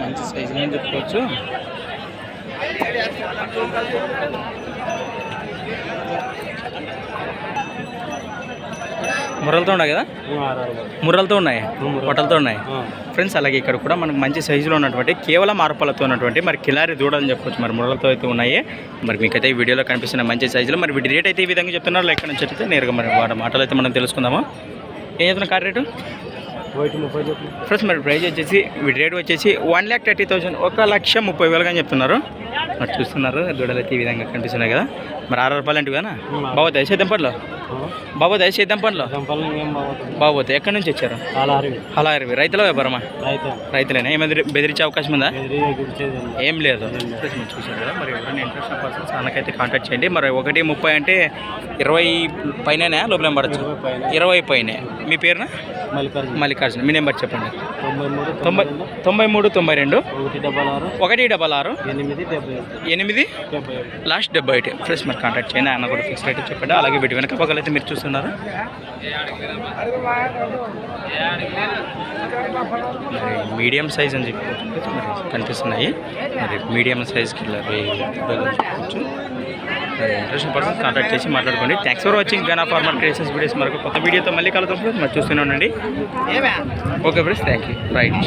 మంచి సైజు అని చెప్పుకోవచ్చు. ముర్రలతో ఉన్నాయి కదా? ముర్రలతో ఉన్నాయి? పొట్టలతో ఉన్నాయి? ఫ్రెండ్స్ అలాగే ఇక్కడ కూడా మనకు మంచి సైజులో ఉన్నటువంటి కేవలం ఆరుపలతో ఉన్నటువంటి మరి కిలారి దూడని చెప్పొచ్చు. మరి ముర్రలతో అయితే ఉన్నాయి. మరి మీకైతే ఈ వీడియోలో కనిపిస్తున్న మంచి సైజులో మరి వీటి రేట్ అయితే ఈ విధంగా చెప్తున్నారు. ఎక్కడ నుంచి అయితే నేరుగా మరి వాటి మాటలు అయితే మనం తెలుసుకుందాము. ఏం చెప్తున్నా కార్ రేటు ఫ్రెండ్స్ మరి ప్రైస్ వచ్చేసి వీటి రేట్ వచ్చేసి వన్ ల్యాక్ థర్టీ థౌసండ్ ఒక లక్ష ముప్పై వేలుగా చెప్తున్నారు. మరి చూస్తున్నారు దూడలు అయితే ఈ విధంగా కనిపిస్తున్నాయి కదా. మరి ఆరు రూపాయలు అంటే కదా. బాబోతాయి సేద్యం పనులు. సంపల్ ఏం బాగుంటుంది బాబోతాయి ఎక్కడి నుంచి వచ్చారు? కాలారి అలా ఇరవై రైతుల వ్యాపారమా? రైతు రైతులేనా? ఏమైనా బెదిరించే అవకాశం ఉందా? ఏం లేదు. చూశారు కదా. మరి ఎవరైనా ఇంట్రెస్ట్ పర్సన్స్ అన్నకైతే కాంటాక్ట్ చేయండి. మరి ఒకటి ముప్పై అంటే ఇరవై పైన లోపల పడచ్చు? ఇరవై పైన. మీ పేరున? మల్లికార్జున. మీ నెంబర్ చెప్పండి. తొంభై తొంభై మూడు తొంభై రెండు. ఒకటి డబల్ ఆరు. ఎనిమిది లాస్ట్ డెబ్బై ఒకటి. ఫ్రెండ్స్ మరి కాంటాక్ట్ చేయండి. ఆయన కూడా ఫిక్స్ రేట్ చెప్పండి. అలాగే వీటి వెనక పక్కల అయితే మీరు చూస్తున్నారు. మీడియం సైజ్ అని మరి కనిపిస్తున్నాయి. మరి మీడియం సైజ్కి ఇలా ఇంట్రెస్ట్ పర్సన్ కాంటాక్ట్ చేసి మాట్లాడుకోండి. థ్యాంక్స్ ఫర్ వాచింగ్ గనా ఫార్మర్ క్రియేషన్స్ వీడియోస్ మరొక కొత్త వీడియోతో మళ్ళీ కలుగుతాం మరి చూస్తూనే ఉండండి. Okay friends thank you right